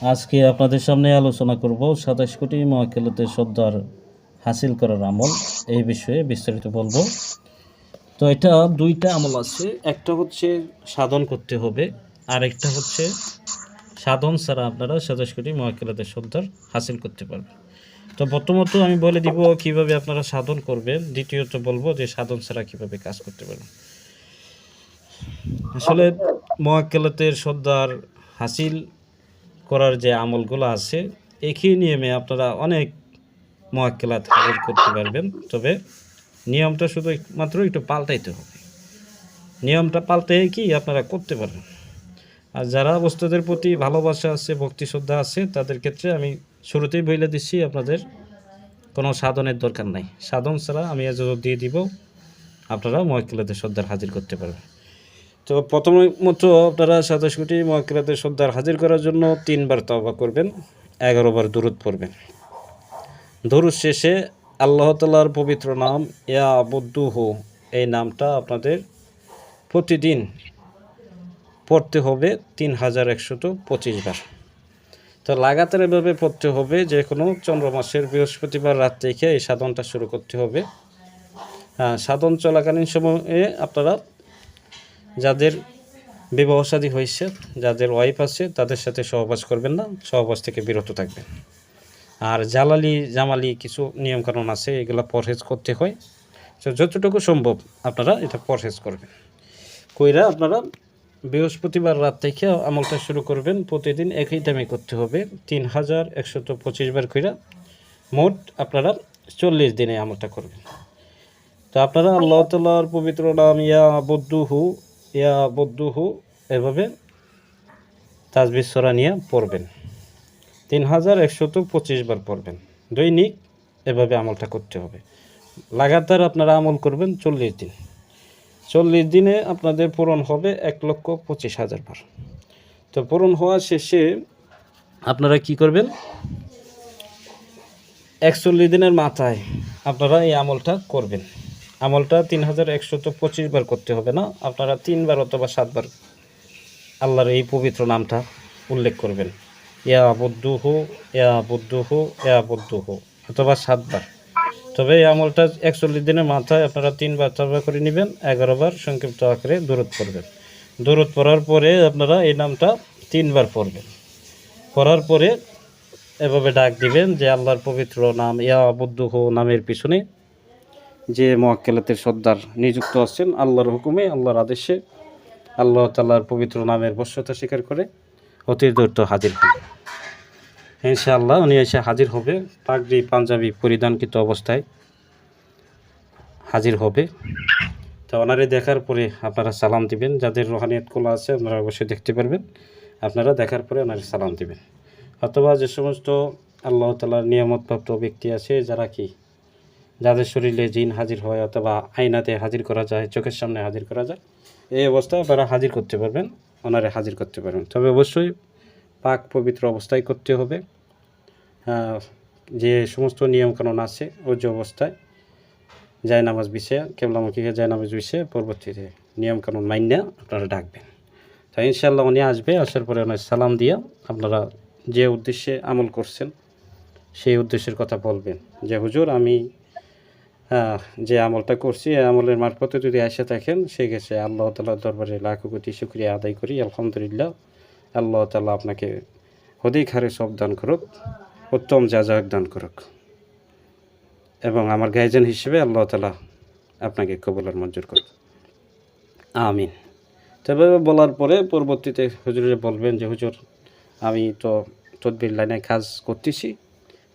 আজকে আপনাদের সামনে আলোচনা করব সাতাশ কোটি মহাকেলাতে সর্দার হাসিল করার আমল। এই বিষয়ে বিস্তারিত বলব। তো এটা দুইটা আমল আছে। একটা হচ্ছে সাধন করতে হবে আর একটা হচ্ছে সাধন ছাড়া আপনারা সাতাশ কোটি মহাকেলাতে সর্দার হাসিল করতে পারবেন। তো প্রথমত আমি বলে দিব কীভাবে আপনারা সাধন করবেন। দ্বিতীয়ত বলব যে সাধন ছাড়া কীভাবে কাজ করতে পারবেন। আসলে মহাকেলাতের সর্দার হাসিল করার যে আমলগুলো আছে, একই নিয়মে আপনারা অনেক মহাকেলাত হাজির করতে পারবেন। তবে নিয়মটা শুধু মাত্র একটু পাল্টাইতে হবে। নিয়মটা পাল্টে কি আপনারা করতে পারেন আর যারা বস্তুদের প্রতি ভালোবাসা আছে, ভক্তি শ্রদ্ধা আছে, তাদের ক্ষেত্রে আমি শুরুতেই বইলে দিচ্ছি, আপনাদের কোনো সাধনের দরকার নাই। সাধন ছাড়া আমি আজ দিয়ে দিব, আপনারা মহাকেলাতে শ্রদ্ধার হাজির করতে পারবেন। তো প্রথমত আপনারা সাতাশ কোটি মহাকিরাতের সর্দার হাজির করার জন্য তিনবার তবা করবেন এগারো বার দূরত পড়বেন। দরুদ শেষে আল্লাহ তালার পবিত্র নাম ইয়া আবুদ্দুহু এই নামটা আপনাদের প্রতিদিন পড়তে হবে তিন হাজার একশত পঁচিশ বার। তো লাগাতার এভাবে পড়তে হবে, যে কোনো চন্দ্র মাসের বৃহস্পতিবার রাত থেকে এই সাধনটা শুরু করতে হবে। হ্যাঁ সাধন চলাকালীন সময়ে আপনারা যাদের বিবাহ শাদী হয়েছে, যাদের ওয়াইফ আছে, তাদের সাথে সহবাস করবেন না, সহবাস থেকে বিরত থাকবেন। আর জালালি, জামালি কিছু নিয়মকানুন আছে, এগুলো পরহেজ করতে হয়। তো যতটুকু সম্ভব আপনারা এটা পরহেজ করবেন। কইরা আপনারা বৃহস্পতিবার রাত থেকে আমলটা শুরু করবেন। প্রতিদিন একই দামে করতে হবে। তিন হাজার একশত পঁচিশ বার কইরা মোট আপনারা চল্লিশ দিনে আমলটা করবেন। তো আপনারা আল্লাহ তাল্লাহর পবিত্র নাম, ইয়া বদ্দুহু ইয়া বদ্দুহু এভাবে তাজবিজ নিয়ে পড়বেন। তিন হাজার একশত পঁচিশ বার পড়বেন। দৈনিক এভাবে আমলটা করতে হবে। লাগাতার আপনারা আমল করবেন চল্লিশ দিন। চল্লিশ দিনে আপনাদের পূরণ হবে এক লক্ষ পঁচিশ হাজার বার। তো পূরণ হওয়া শেষে আপনারা কি করবেন? একচল্লিশ দিনের মাথায় আপনারা এই আমলটা করবেন। আমলটা তিন হাজার একশত পঁচিশ বার করতে হবে না? আপনারা তিনবার অথবা সাতবার আল্লাহর এই পবিত্র নামটা উল্লেখ করবেন। ইয়া বদ্দুহু ইয়া বদ্দুহু ইয়া বদ্দুহু, অথবা সাতবার। তবে এই আমলটা একচল্লিশ দিনের মাথায় আপনারা তিনবার চারবার করে নেবেন এগারোবার সংক্ষিপ্ত আকারে দূরত পড়বেন। দূরত পড়ার পরে আপনারা এই নামটা তিনবার পড়বেন। পড়ার পরে এভাবে ডাক দিবেন যে, আল্লাহর পবিত্র নাম ইয়া বদ্দুহু নামের পিছনে যে মোয়াক্কেলাতের সর্দার নিযুক্ত আছেন, আল্লাহর হুকুমে, আল্লাহর আদেশে আল্লাহ তাল্লাহর পবিত্র নামের বশ্যতা স্বীকার করে অতি দ্রুত হাজির হন। ইনশাআল্লাহ উনি এসে হাজির হবে, পাগড়ি, পাঞ্জাবি পরিধানকৃত অবস্থায় হাজির হবে। তো ওনারে দেখার পরে আপনারা সালাম দিবেন, যাদের রোহানিয়ত খোলা আছে আপনারা অবশ্যই দেখতে পারবেন। আপনারা দেখার পরে ওনারে সালাম দিবেন। অথবা যে সমস্ত আল্লাহ তালার নিয়ামতপ্রাপ্ত ব্যক্তি আছে, যারা কি যাদের শরীরে জিন হাজির হয় অথবা আয়নাতে হাজির করা যায়, চোখের সামনে হাজির করা যায়, এই অবস্থায় আপনারা হাজির করতে পারবেন, ওনারে হাজির করতে পারবেন। তবে অবশ্যই পাক পবিত্র অবস্থায় করতে হবে। যে সমস্ত নিয়মকানুন আছে, ওই যে অবস্থায় যায় নামাজ বিষয়ে, কেবলামুখী হয়ে যায় নামাজ বিষয়ে পরবর্তীতে নিয়মকানুন মাইনা আপনারা ডাকবেন। তো ইনশাল্লাহ উনি আসবে, আসার পরে ওনার সালাম দিয়া আপনারা যে উদ্দেশ্যে আমল করছেন, সেই উদ্দেশ্যের কথা বলবেন যে, হুজুর, আমি যে আমলটা করছি আমলের মারফতে যদি আসে থাকেন সে গেছে আল্লাহ তালার দরবারে লাখো কোটি শুক্রিয়া আদায় করি। আলহামদুলিল্লাহ, আল্লাহ তালা আপনাকে অধিক হারে সব দান করুক, উত্তম যাজক দান করুক। এবং আমার গাইজেন হিসেবে আল্লাহ তালা আপনাকে কবলার মঞ্জুর করুক। আমিন। তবে বলার পরে পরবর্তীতে হুজুরে বলবেন যে, হুজুর, আমি তো তদবির লাইনে কাজ করতেছি,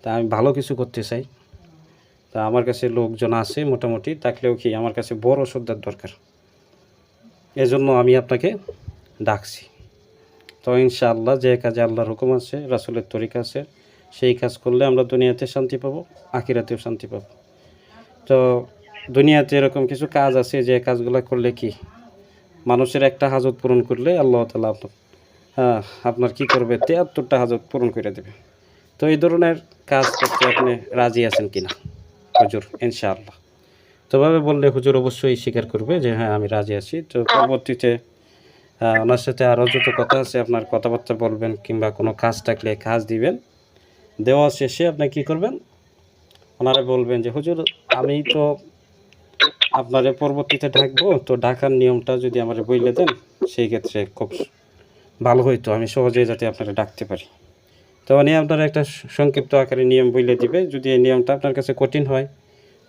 তা আমি ভালো কিছু করতে চাই। তা আমার কাছে লোকজন আছে মোটামুটি, থাকলেও কি আমার কাছে বড় শ্রদ্ধার দরকার। এজন্য আমি আপনাকে ডাকছি। তো ইনশাআল্লাহ যে কাজে আল্লাহর হুকুম আছে, রাসুলের তরিকা আছে, সেই কাজ করলে আমরা দুনিয়াতে শান্তি পাবো, আখিরাতেও শান্তি পাবো। তো দুনিয়াতে এরকম কিছু কাজ আছে, যে কাজগুলো করলে কি? মানুষের একটা হাজত পূরণ করলে আল্লাহ তালা আপনার হ্যাঁ আপনার কী করবে? তিয়াত্তরটা হাজত পূরণ করে দেবে। তো এই ধরনের কাজ করতে আপনি রাজি আছেন কিনা? হুজুর, ইনশাআল্লাহ। তোভাবে বললে হুজুর অবশ্যই স্বীকার করবে যে হ্যাঁ আমি রাজি আছি। তো পরবর্তীতে ওনার সাথে আরও যত কথা আছে, আপনার কথাবার্তা বলবেন কিংবা কোনো কাজ থাকলে কাজ দিবেন। দেওয়া শেষে আপনি কি করবেন? ওনারা বলবেন যে, হুজুর, আমি তো আপনারে পরবর্তীতে ডাকবো। তো ডাকার নিয়মটা যদি আমার বইলে দেন, সেই ক্ষেত্রে খুব ভালো হইতো। আমি সহজেই যাতে আপনারা ডাকতে পারি। তো উনি আপনার একটা সংক্ষিপ্ত আকারে নিয়ম বইলে দিবে। যদি এই নিয়মটা আপনার কাছে কঠিন হয়,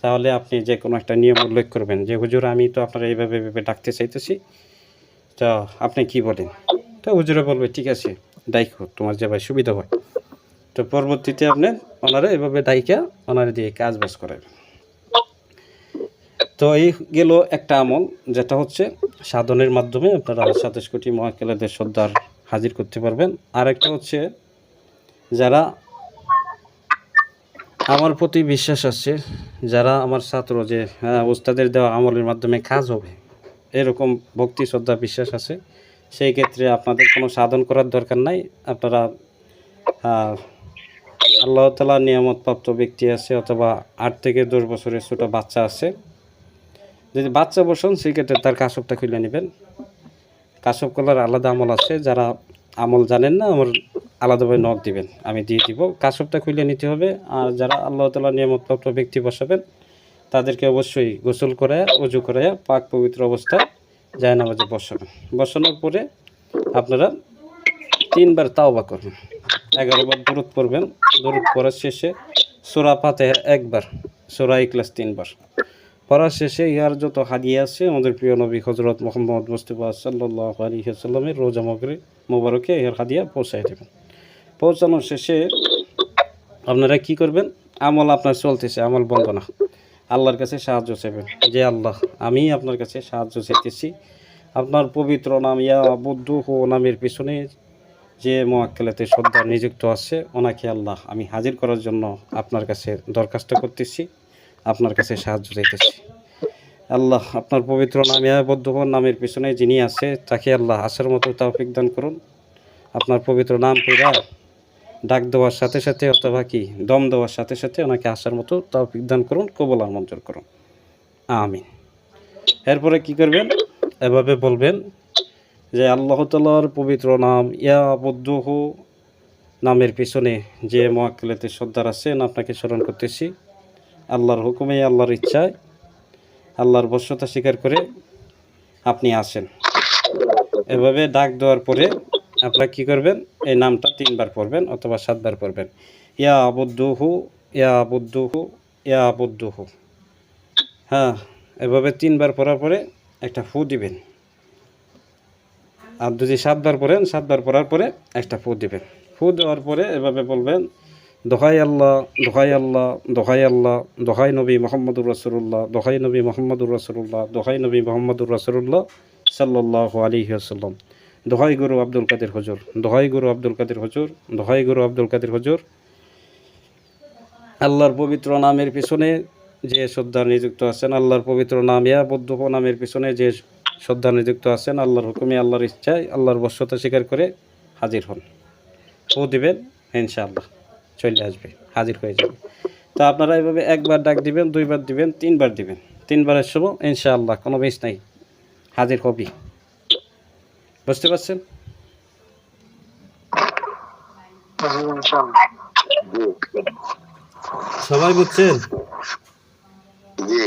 তাহলে আপনি যে কোনো একটা নিয়ম উল্লেখ করবেন যে, হুজুর, আমি তো আপনারা এইভাবে এইভাবে ডাকতে চাইতেছি। তো আপনি কি বলেন? তো হুজুরে বলবে, ঠিক আছে, ডাইকো তোমার যে ভাই সুবিধা হয়। তো পরবর্তীতে আপনি ওনারা এভাবে ডাইকা ওনারা দিয়ে কাজ বাজ করাবেন। তো এই গেল একটা আমল, যেটা হচ্ছে সাধনের মাধ্যমে আপনারা সাতাশ কোটি মহাকেলাদের সর্দার হাজির করতে পারবেন। আর একটা হচ্ছে যারা আমার প্রতি বিশ্বাস আছে, যারা আমার ছাত্র যে হ্যাঁ ওস্তাদের দেওয়া আমলের মাধ্যমে কাজ হবে, এরকম ভক্তি, শ্রদ্ধা, বিশ্বাস আছে, সেই ক্ষেত্রে আপনাদের কোনো সাধন করার দরকার নাই। আপনারা আল্লাহ তালা নিয়ামতপ্রাপ্ত ব্যক্তি আছে অথবা আট থেকে দশ বছরের ছোটো বাচ্চা আছে। যদি বাচ্চা বসন সেক্ষেত্রে তার কাশবটা খুলে নেবেন। কাশব কলার আলাদা আমল আছে, যারা আমল জানেন না, আমার আলাদাভাবে নখ দিবেন। আমি দিয়ে দিব। কাশবটা খুলে নিতে হবে। আর যারা আল্লাহ তালা নিয়ামতপ্রাপ্ত ব্যক্তি বসাবেন, তাদেরকে অবশ্যই গোসল করে উজু করে পাক পবিত্র অবস্থায় যায় নামাজে বসাবেন। বসানোর পরে আপনারা তিনবার তাওবা করবেন। এগারো বার দূরত পড়বেন। দূরত পড়ার শেষে সোরা পাতে একবার, সোরা ইকলাস তিনবার। পড়ার শেষে ইহার যত হাদিয়া আছে, আমাদের প্রিয় নবী হজরত মোহাম্মদ মুস্তফা সাল্লাহ আলহিহাসাল্লামের রোজা মগরে মোবারকে ইহার হাদিয়া পৌঁছাই দেবেন। পৌঁছানোর শেষে আপনারা কি করবেন? আমল আপনার চলতেছে, আমল বন্ধ না। আল্লাহর কাছে সাহায্য চাইবেন। যে আল্লাহ, আমি আপনার কাছে সাহায্য চাইতেছি। আপনার পবিত্র নাম ইয়া বুদ্ধ হো নামের পিছনে যে মোয়াক্কেলাতে শ্রদ্ধা নিযুক্ত আছে, ওনাকে আল্লাহ, আমি হাজির করার জন্য আপনার কাছে দরখাস্ত করতেছি, আপনার কাছে সাহায্য চাইতেছি। আল্লাহ, আপনার পবিত্র নাম ইয়া বুদ্ধ হো নামের পিছনে যিনি আছে, তাকে আল্লাহ আসার মতো তৌফিক দান করুন। আপনার পবিত্র নাম পুরা ডাক দেওয়ার সাথে সাথে অথবা কি দম দেওয়ার সাথে সাথে ওনাকে আসার মতো তৌফিক দান করুন, কবল আর মঞ্জুর করুন। আমিন। এরপরে কি করবেন? এভাবে বলবেন যে আল্লাহ তালার পবিত্র নাম ইয়া বদ্ধহ নামের পিছনে যে মোয়াক্কেলাতে সর্দার আছেন, আপনাকে স্মরণ করতেছি, আল্লাহর হুকুমে, আল্লাহর ইচ্ছায়, আল্লাহর বশ্যতা স্বীকার করে আপনি আসেন। এভাবে ডাক দেওয়ার পরে আপনারা কি করবেন? এই নামটা তিনবার পড়বেন অথবা সাতবার পড়বেন। ইয়া আবুদ্দুহু ইয়া আবুদ্দুহু ইয়া আবুদ্দুহু হ্যাঁ এভাবে তিনবার পড়ার পরে একটা ফু দিবেন। আর যদি সাতবার পড়েন, সাতবার পড়ার পরে একটা ফু দিবেন। ফু দেওয়ার পরে এভাবে বলবেন, দোহাই আল্লাহ দোহাই আল্লাহ দোহাই আল্লাহ, দোহাই নবী মোহাম্মদুর রসুল্লাহ দোহাই নবী মোহাম্মদুর রসুল্লাহ দোহাই নবী মোহাম্মদুর রসুল্লাহ সাল্লাহ আলী আসাল্লাম দোহাই গুরু আব্দুল কাদের হজুর, দোহাই গুরু আব্দুল কাদের হজুর, দোহাই গুরু আব্দুল কাদের হজুর। আল্লাহর পবিত্র নামের পিছনে যে শ্রদ্ধা নিযুক্ত আছেন, আল্লাহর পবিত্র নাম ইয়া বৌদ্ধ নামের পিছনে যে শ্রদ্ধা নিযুক্ত আছেন, আল্লাহর হুকুমে, আল্লাহর ইচ্ছায়, আল্লাহর বশ্যতা স্বীকার করে হাজির হন। ও দিবেন, ইনশাআল্লাহ, চলে আসবে, হাজির হয়ে যাবে। তা আপনারা এভাবে একবার ডাক দিবেন, দুইবার দিবেন, তিনবার দিবেন। তিনবারের সময় ইনশাআল্লাহ কোনো বেশ নাই, হাজির হবি। বুঝতে পারছেন? সবাই বুঝছেন? জি।